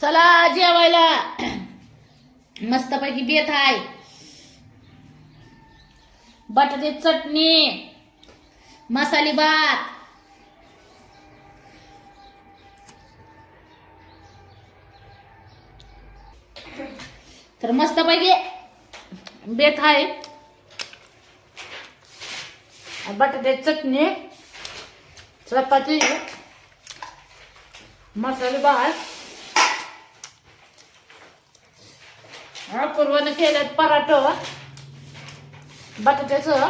चला जेवायला. मस्तपैकी बेत आहे बटाटे चटणी मसाली भात. तर मस्तपैकी बेत आहे बटाटे चटणी चपाती मसाले भात. पूर्वाने केल्यात पराठा. बटाट्याचं.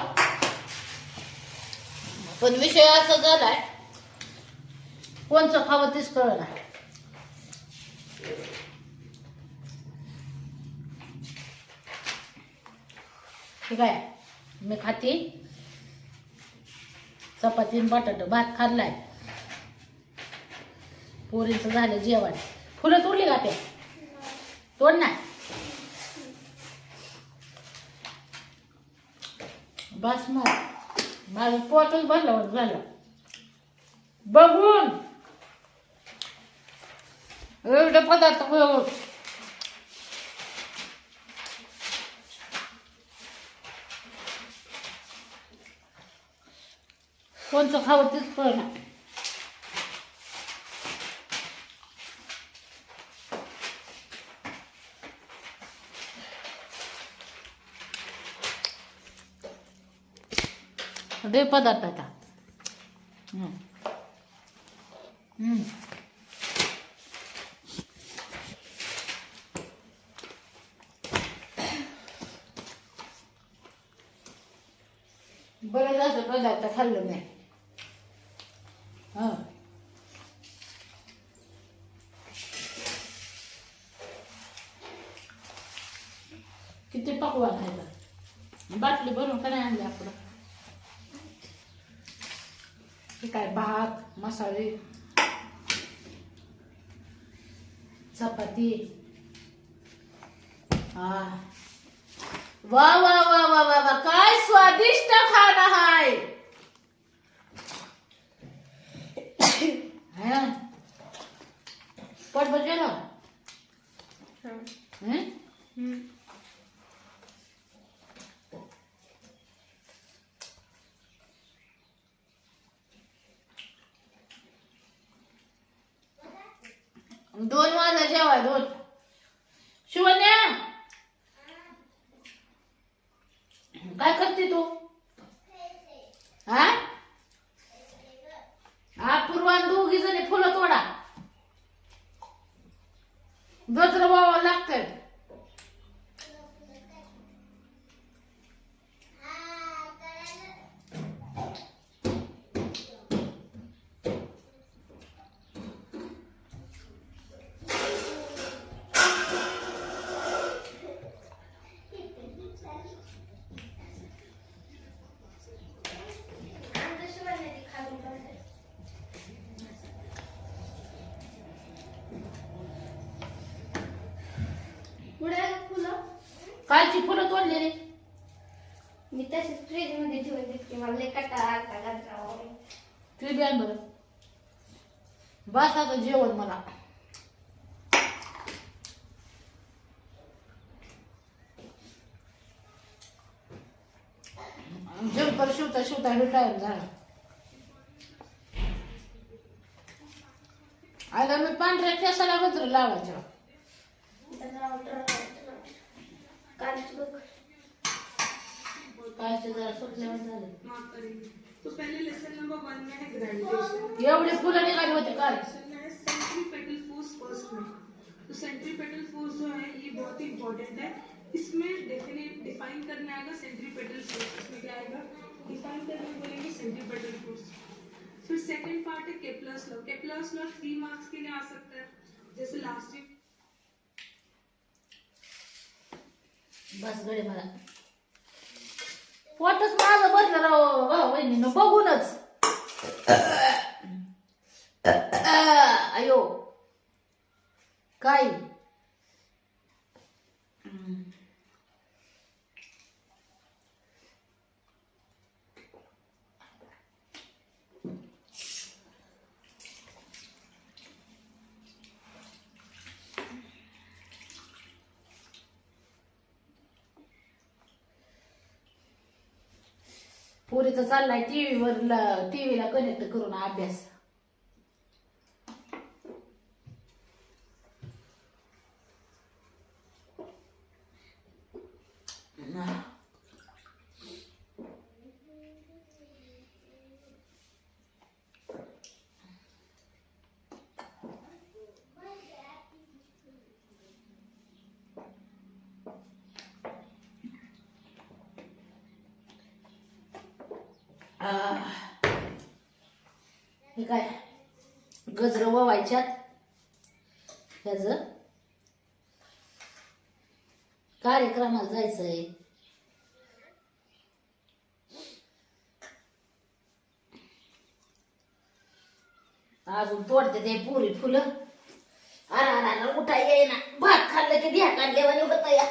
पण विषय असा झालाय कोणचं खावं तेच कळलं ठीक आहे मी खाते. चपाती आणि बटाटा भात खाल्लाय. पोरीचं झालं जेवण. फुलं तोडली का ते? तोड नाही? बस मग. माझं पोटच भरलं झालं. बघून. एवढे पदार्थ बघून कोणचं खावं तेच पण सगळे पदार्थ आता हम्म. हम्म. बरं असं पदार्थ खाल्लं नाही हा किती पकवान आहे का बाटली भरून का नाही आणली आपलं हे काय? भात मसाले चपाती. हा. वा वा वा वा वा वा. काय स्वादिष्ट खाणं हाय. है. ना? पोट भर गेलं दोन वाजता जेवाय दोन. शिवन्या काय करते तू? हा? हा पूर्वान दोघी जणी फुलं तोडा. गजर बाबा लागतंय कालची फुलं तोडलेली मी तशीच फ्रीजमध्ये ठेवून देते मला लय कंटाळा आलता गजरावर. ते द्या बरं बस आता जेवण मला. जंपर शिवता शिवता हे टाइम झाला. आता मी पांढऱ्या केसाला गजर लावायचं. कायचे जरा सुटल्यावर झाले. तो पहले लेसन नंबर वन में है ग्रेजुएशन एवढे फुलं निघाली होते काल सेंट्रीपेटल फोर्स फ़र्स्ट में। तो सेंट्रीपेटल फोर्स जो है ये बहुत ही इंपॉर्टेंट है। इसमें डेफिनेट डिफाइन करने आएगा सेंट्रीपेटल फोर्स इसमें क्या आएगा? डिफाइन करने बोलेंगे सेंट्रीपेटल फोर्स फिर सेकंड पार्ट है Kepler's law Kepler's law three marks के लिए आ सकता है। जैसे लास्ट ईयर बस गडे मला पोटच माझं भरलं राव वा, वहिनीनं बघूनच. अयो. काय? पुरीचा चाललाय टीव्हीवर टीव्हीला कनेक्ट करून अभ्यास आह. हे काय? गजर ववायच्यात ह्याच. कार्यक्रमाला जायचंय. अजून तोडते ते पुरी फुलं. अरा अरे अरे उठा येईना. भात खाल्लं की ध्या काढल्यावानी होत या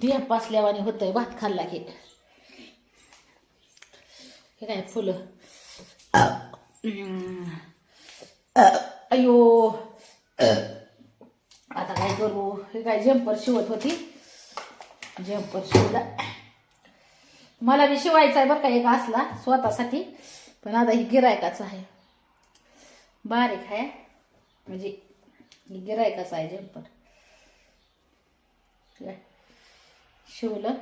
ध्या पासल्यावानी होतंय भात खाल्ला की. हे काय फुलं. अयो आता काय करू हे काय जम्पर शिवत होती जम्पर शिवला मला बी शिवायचा आहे बरं का एक असला स्वतःसाठी पण आता ही गिरायकाचा आहे बारीक आहे म्हणजे ही गिरायकाचा आहे जम्पर काय शिवलं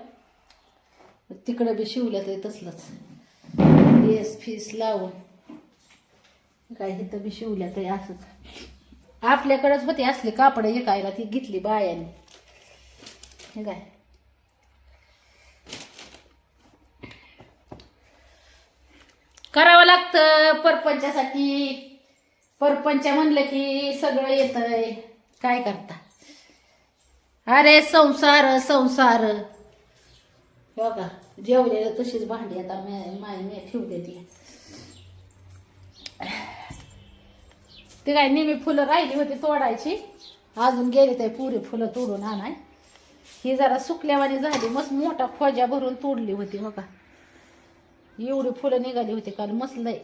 तिकडं बी शिवलं तरी तसलंच लेस फीस लावून. काय इथं बी शिवल्या तरी असंच. आपल्याकडेच होते असले कापड एकायला ती घेतली बायाने. हे काय? करावं लागतं परपंचासाठी. परपंच म्हणलं की सगळं येतंय. काय करता? अरे संसार संसार. हो का? जेवलेलं तशीच भांडी आता मी माय मी ठेवते ती. ते काय नेहमी फुलं राहिली होती तोडायची? अजून गेली ते पुरी फुलं तोडून आणाय. ही जरा सुकल्यावानी झाली. मस्त मोठा खोजा भरून तोडली होती हो का? एवढी फुलं निघाली होती काल. मस्त लय.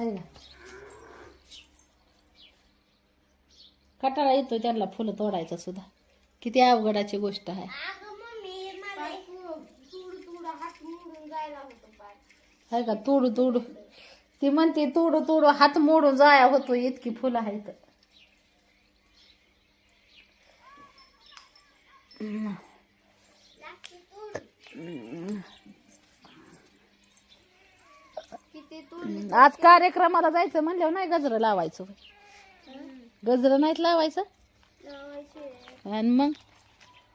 आहे का कटाळा येतो त्यांना फुलं तोडायचं सुद्धा. किती अवघडाची गोष्ट आहे. आहे का? तोडू तोडू. ती म्हणते तोडू तोडू हात मोडून जाया होतो इतकी फुलं आहेत. आज कार्यक्रमाला जायचं म्हणल्यावर नाही गजर लावायचं गजर नाहीत लावायचं? लावायचे. आणि मग?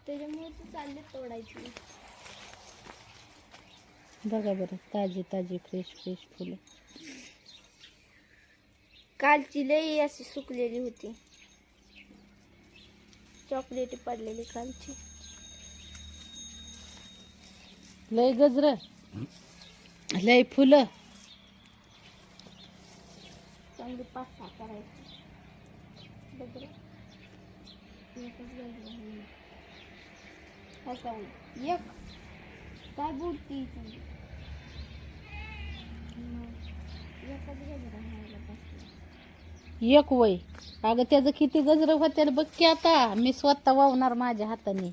त्याच्यामुळे ते चालले तोडायची. बघा बरं ताजी ताजी फ्रेश फ्रेश फुलं. कालची लई अशी सुकलेली होती. चॉकलेट पडलेली कालची. लय गजर लय फुलं. चांगली पाच सहा करायची. बघ. रे. एकच गजरा आहे. असा आहे. एक. काय पाच एक वय. अगं त्याचं किती गजर होत्या बघ की आता. मी स्वतः वावणार माझ्या हाताने.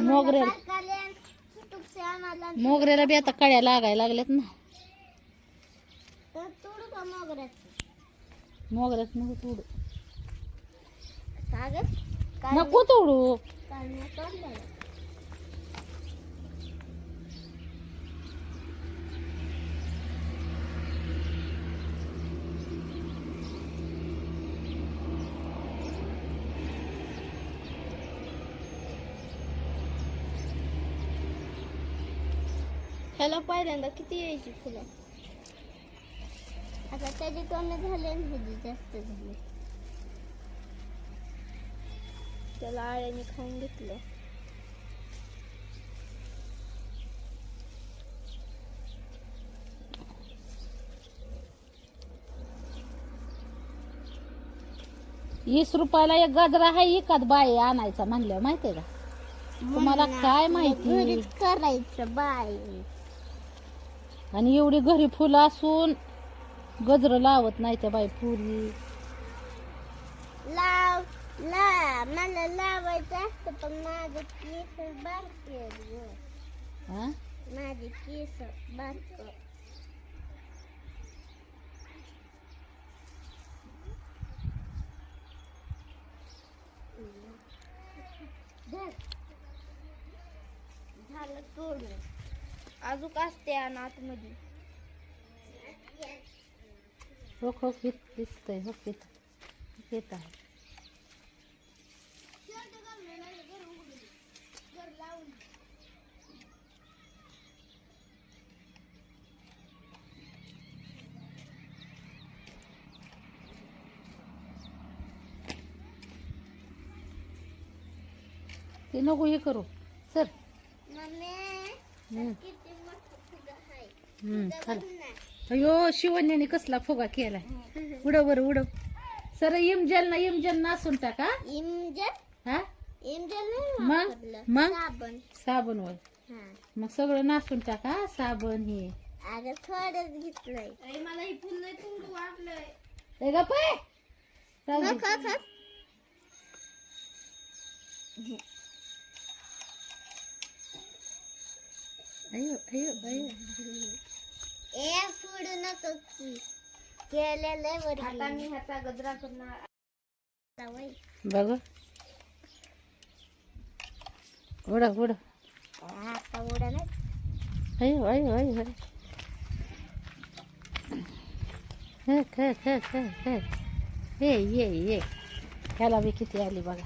मोगऱ्याला मोगऱ्याला बी आता कळ्या लागायला लागल्यात ना. तोडू का मोगऱ्यात मोगऱ्यात नको तोडू कागद नको तोडू काढण्या तोडल्या ह्याला पहिल्यांदा किती यायची फुलं आता त्याचे कमी झाले आणि ह्याची जास्त झाले. त्याला आळ्याने खाऊन घेतलं. वीस रुपयाला एक गजरा आहे एकाच बाई आणायचा म्हणलं माहितीये का? तुम्हाला काय माहिती? करायचं बाय आणि एवढी घरी फुलं असून गजर लावत नाही त्या बाई पुरी. लाव ला मला लावायचं असतं पण माझे केस बारके. हा? माझे केस बारके झालं तोडून. अजून असते आणि आतमध्ये. हो हो हित दिसतंय हो हित येत आहे ते नको हे करू. सर मम्मी हम्म, अयो शिवण्याने कसला फुगा केलाय. उडव बरं उडव. सर इमजल ना इमजल नासून टाका. इंजन हा? इंजन मग? मग? साबण. साबण वय हा. मग सगळं नासून टाका साबण हे. अगं थोडंच घेतलंय. मला ही वाटलंय ए दे. खा. अयो अयो अयो. असतो की केलेलं वर आता मी ह्याचा गजरा करणार बघ. उडा उडा आता उडा नाही अयो अयो अयो अयो हे, खे, खे, खे, खे. ये ये. ह्याला बी किती आली बघा.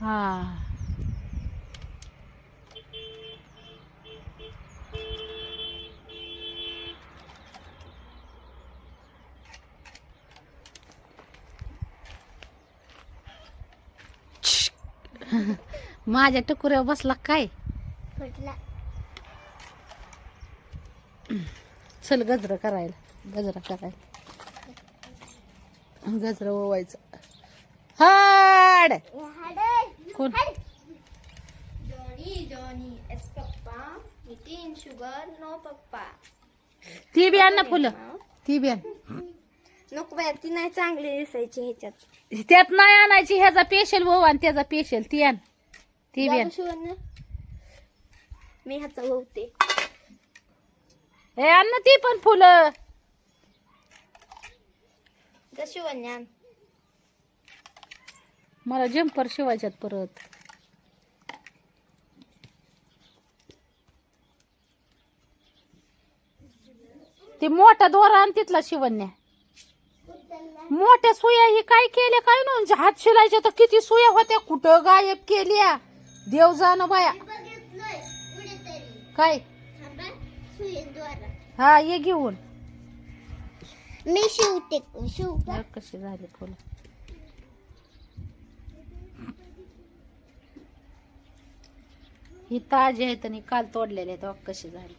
हा. माझ्या टकुऱ्यावर बसला काय? फुटला चल गजरा करायला. गजरा करायला. गजरा ओवायचं. हाड! कोण? ती बी आण ना फुलं. ती बी आण. नको बाया ती नाही चांगली दिसायची ह्याच्यात. त्यात नाही आणायची ह्याचा पेशल ओवा आणि त्याचा पेशल ती आण. ती बी आण. मी ह्याचा होते. ए आण ना ती पण फुलं. शिवण्या मला जम्पर शिवायच्यात परत. ते मोठा दोरा आणि तिथला शिवण्या. मोठ्या सुया ही काय केल्या काय ना हात शिलायच्या तर किती सुया होत्या कुठं गायब केल्या. देव जाणं बाया. बघितलंय कुठेतरी काय? हा ये घेऊन. मी शिवते शिव कशी झाली फुलं ही ताजी आहेत आणि काल तोडलेले आहेत कशी झाली.